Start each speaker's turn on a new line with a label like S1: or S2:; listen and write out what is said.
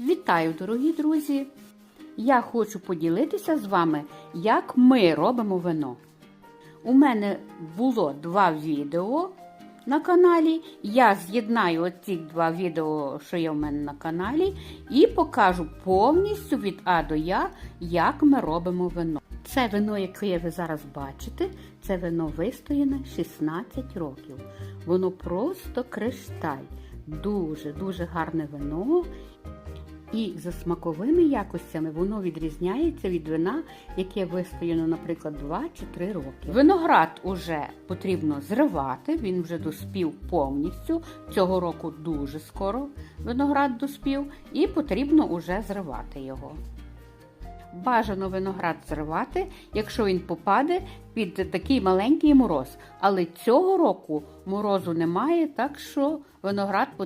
S1: Вітаю, дорогі друзі! Я хочу поділитися з вами, як ми робимо вино. У мене було два відео на каналі. Я з'єднаю оці два відео, що є в мене на каналі, і покажу повністю від А до Я, як ми робимо вино. Це вино, яке ви зараз бачите, це вино вистояне 16 років. Воно просто кришталь. Дуже-дуже гарне вино. І за смаковими якостями воно відрізняється від вина, яке вистояно, наприклад, 2 чи 3 роки. Виноград уже потрібно зривати, він вже доспів повністю. Цього року дуже скоро виноград доспів, і потрібно уже зривати його. Бажано виноград зривати, якщо він попаде під такий маленький мороз. Але цього року морозу немає, так що виноград потрібно.